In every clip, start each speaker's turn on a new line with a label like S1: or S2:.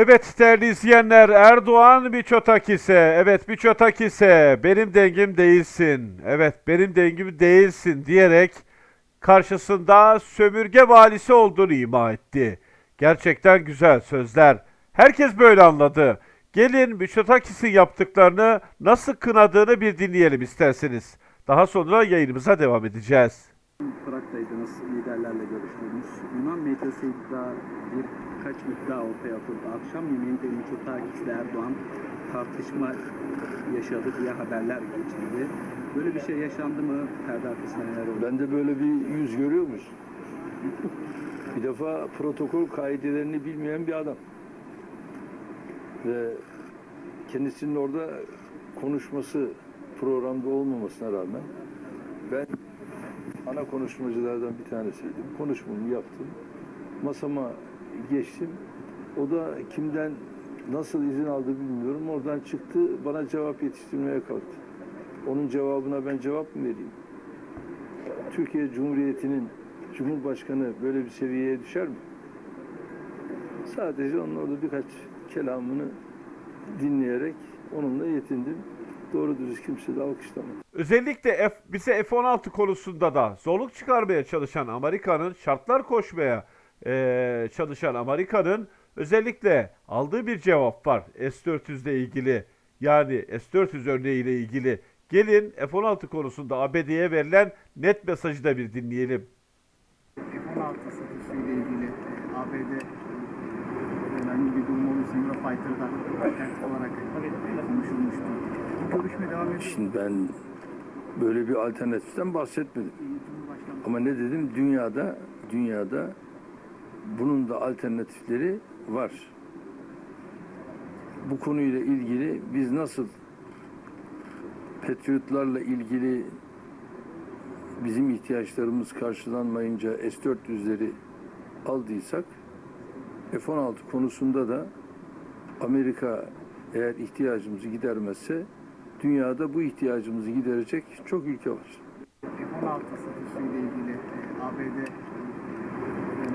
S1: Evet değerli izleyenler Erdoğan Miçotakis'e evet Miçotakis'e benim dengim değilsin evet benim dengim değilsin diyerek karşısında sömürge valisi olduğunu ima etti. Gerçekten güzel sözler. Herkes böyle anladı. Gelin Miçotakis'in yaptıklarını nasıl kınadığını bir dinleyelim isterseniz. Daha sonra yayınımıza devam edeceğiz.
S2: Prag'daydınız, liderlerle görüştünüz. Yunan medyasıyla birkaç iddia ortaya atıldı. Akşam yemeğinde Mitsotakis ile Erdoğan tartışma yaşadı diye haberler geçildi. Böyle bir şey yaşandı mı? Perde arkasında neler oldu?
S3: Ben de böyle bir yüz görüyor musun? Bir defa protokol kaidelerini bilmeyen bir adam. Ve kendisinin orada konuşması programda olmamasına rağmen ben ana konuşmacılardan bir tanesiydim. Konuşmamı yaptım. Masama geçtim. O da kimden nasıl izin aldı bilmiyorum. Oradan çıktı bana cevap yetiştirmeye kalktı. Onun cevabına ben cevap mı vereyim? Türkiye Cumhuriyeti'nin Cumhurbaşkanı böyle bir seviyeye düşer mi? Sadece onun orada birkaç kelamını dinleyerek onunla yetindim. Doğru dürüst kimse de alkışlamadı.
S1: Özellikle F, bize F-16 konusunda da zorluk çıkarmaya çalışan Amerika'nın, şartlar koşmaya eee, çalışan Amerika'nın özellikle aldığı bir cevap var S-400 ile ilgili. Yani S-400 örneğiyle ilgili. Gelin F-16 konusunda ABD'ye verilen net mesajı da bir dinleyelim.
S4: F-16 satışıyla ilgili e, ABD önemli bir durum olursa Eurofighter'da alternatif olarak e, konuşulmuştu. Bu görüşme devam ediyor.
S3: Şimdi ben böyle bir alternatiften bahsetmedim. Ama ne dedim? Dünyada, dünyada bunun da alternatifleri var. Bu konuyla ilgili biz nasıl Patriotlarla ilgili bizim ihtiyaçlarımız karşılanmayınca S-400'leri aldıysak F-16 konusunda da Amerika eğer ihtiyacımızı gidermezse dünyada bu ihtiyacımızı giderecek çok ülke var.
S4: F-16 satışıyla ilgili e, ABD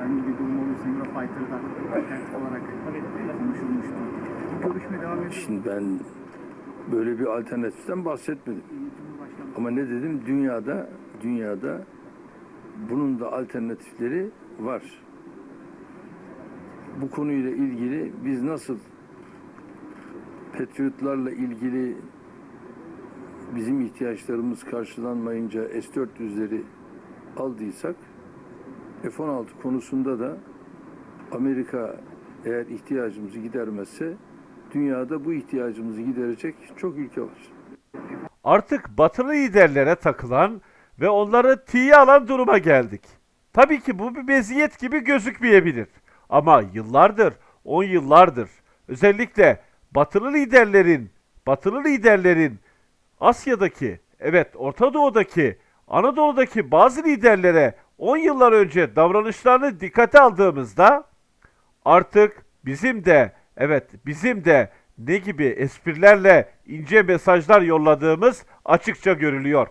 S4: önemli bir durum olursa Eurofighter'da alternatif olarak konuşulmuştu. Bu görüşme devam ediyor.
S3: Şimdi ben böyle bir alternatiften bahsetmedim. Ama ne dedim? Dünyada, dünyada bunun da alternatifleri var. Bu konuyla ilgili biz nasıl Patriotlarla ilgili bizim ihtiyaçlarımız karşılanmayınca S-400'leri aldıysak F-16 konusunda da Amerika eğer ihtiyacımızı gidermezse dünyada bu ihtiyacımızı giderecek çok ülke var.
S1: Artık batılı liderlere takılan ve onları tiye alan duruma geldik. Tabii ki bu bir meziyet gibi gözükmeyebilir. Ama yıllardır, 10 yıllardır özellikle batılı liderlerin, batılı liderlerin Asya'daki, evet Orta Doğu'daki, Anadolu'daki bazı liderlere 10 yıllar önce davranışlarını dikkate aldığımızda artık bizim de evet bizim de ne gibi esprilerle ince mesajlar yolladığımız açıkça görülüyor.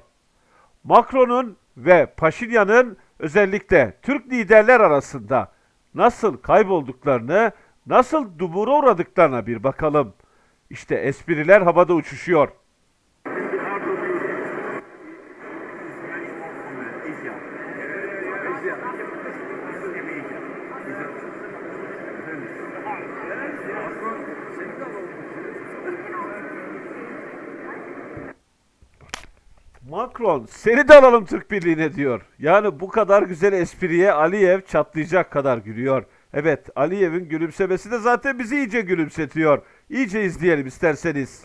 S1: Macron'un ve Paşinyan'ın özellikle Türk liderler arasında nasıl kaybolduklarını, nasıl dumura uğradıklarına bir bakalım. İşte espriler havada uçuşuyor. Macron seni de alalım Türk Birliği'ne diyor. Yani bu kadar güzel espriye Aliyev çatlayacak kadar gülüyor. Evet Aliyev'in gülümsemesi de zaten bizi iyice gülümsetiyor. İyice izleyelim isterseniz.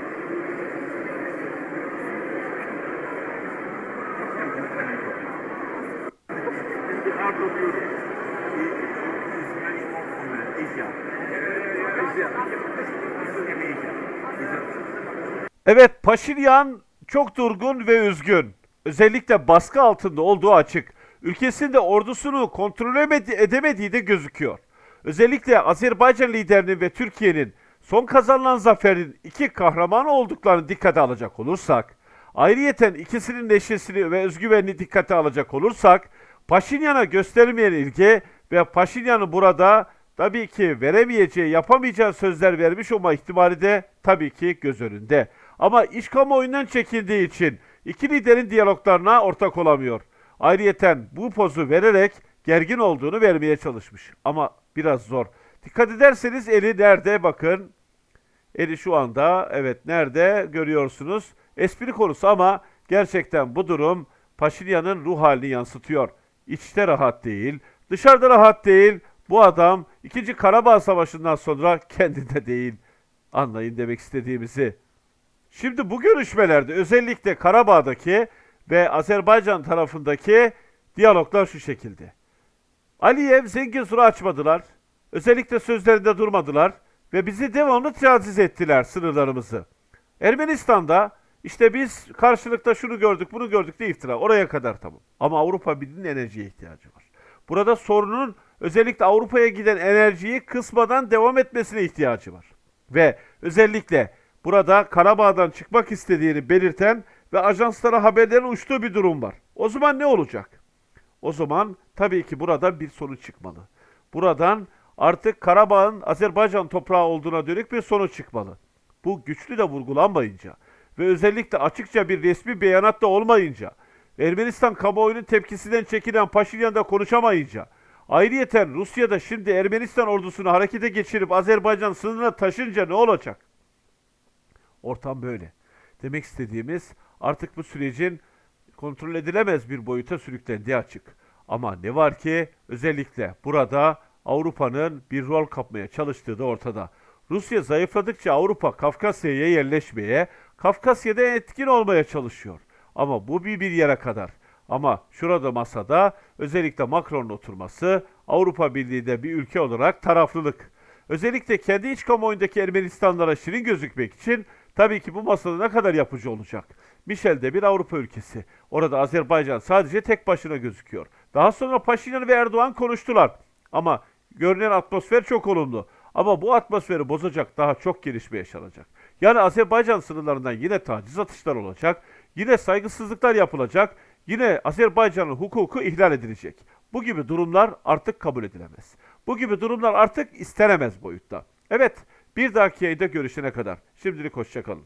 S1: Evet Paşinyan çok durgun ve üzgün. Özellikle baskı altında olduğu açık. Ülkesinde ordusunu kontrol emedi- edemediği de gözüküyor. Özellikle Azerbaycan liderinin ve Türkiye'nin son kazanılan zaferin iki kahraman olduklarını dikkate alacak olursak, ayrıyeten ikisinin neşesini ve özgüvenini dikkate alacak olursak, Paşinyan'a göstermeyen ilgi ve Paşinyan'ın burada tabii ki veremeyeceği, yapamayacağı sözler vermiş olma ihtimali de tabii ki göz önünde. Ama iş kamuoyundan çekindiği için iki liderin diyaloglarına ortak olamıyor. Ayrıyeten bu pozu vererek gergin olduğunu vermeye çalışmış. Ama biraz zor. Dikkat ederseniz eli nerede bakın. Eli şu anda evet nerede görüyorsunuz. Espri konusu ama gerçekten bu durum Paşinyan'ın ruh halini yansıtıyor. İçte rahat değil, dışarıda rahat değil. Bu adam 2. Karabağ Savaşı'ndan sonra kendinde değil. Anlayın demek istediğimizi. Şimdi bu görüşmelerde özellikle Karabağ'daki ve Azerbaycan tarafındaki diyaloglar şu şekilde. Aliyev zengin sura açmadılar. Özellikle sözlerinde durmadılar ve bizi devamlı taciz ettiler sınırlarımızı. Ermenistan'da işte biz karşılıkta şunu gördük bunu gördük diye iftira. Oraya kadar tamam. Ama Avrupa Birliği'nin enerjiye ihtiyacı var. Burada sorunun özellikle Avrupa'ya giden enerjiyi kısmadan devam etmesine ihtiyacı var. Ve özellikle burada Karabağ'dan çıkmak istediğini belirten ve ajanslara haberlerin uçtuğu bir durum var. O zaman ne olacak? O zaman tabii ki burada bir sonuç çıkmalı. Buradan artık Karabağ'ın Azerbaycan toprağı olduğuna dönük bir sonuç çıkmalı. Bu güçlü de vurgulanmayınca ve özellikle açıkça bir resmi beyanat da olmayınca, Ermenistan kamuoyunun tepkisinden çekilen Paşinyan da konuşamayınca, ayrıyeten Rusya'da şimdi Ermenistan ordusunu harekete geçirip Azerbaycan sınırına taşınca ne olacak? Ortam böyle. Demek istediğimiz artık bu sürecin kontrol edilemez bir boyuta sürüklendiği açık. Ama ne var ki özellikle burada Avrupa'nın bir rol kapmaya çalıştığı da ortada. Rusya zayıfladıkça Avrupa Kafkasya'ya yerleşmeye, Kafkasya'da etkin olmaya çalışıyor. Ama bu bir, bir yere kadar. Ama şurada masada özellikle Macron'un oturması Avrupa Birliği'de bir ülke olarak taraflılık. Özellikle kendi iç kamuoyundaki Ermenistanlara şirin gözükmek için tabii ki bu masada ne kadar yapıcı olacak. Michel de bir Avrupa ülkesi. Orada Azerbaycan sadece tek başına gözüküyor. Daha sonra Paşinyan ve Erdoğan konuştular. Ama görünen atmosfer çok olumlu. Ama bu atmosferi bozacak daha çok gelişme yaşanacak. Yani Azerbaycan sınırlarından yine taciz atışlar olacak. Yine saygısızlıklar yapılacak. Yine Azerbaycan'ın hukuku ihlal edilecek. Bu gibi durumlar artık kabul edilemez. Bu gibi durumlar artık istenemez boyutta. Evet, bir dahaki yayında görüşene kadar. Şimdilik hoşçakalın.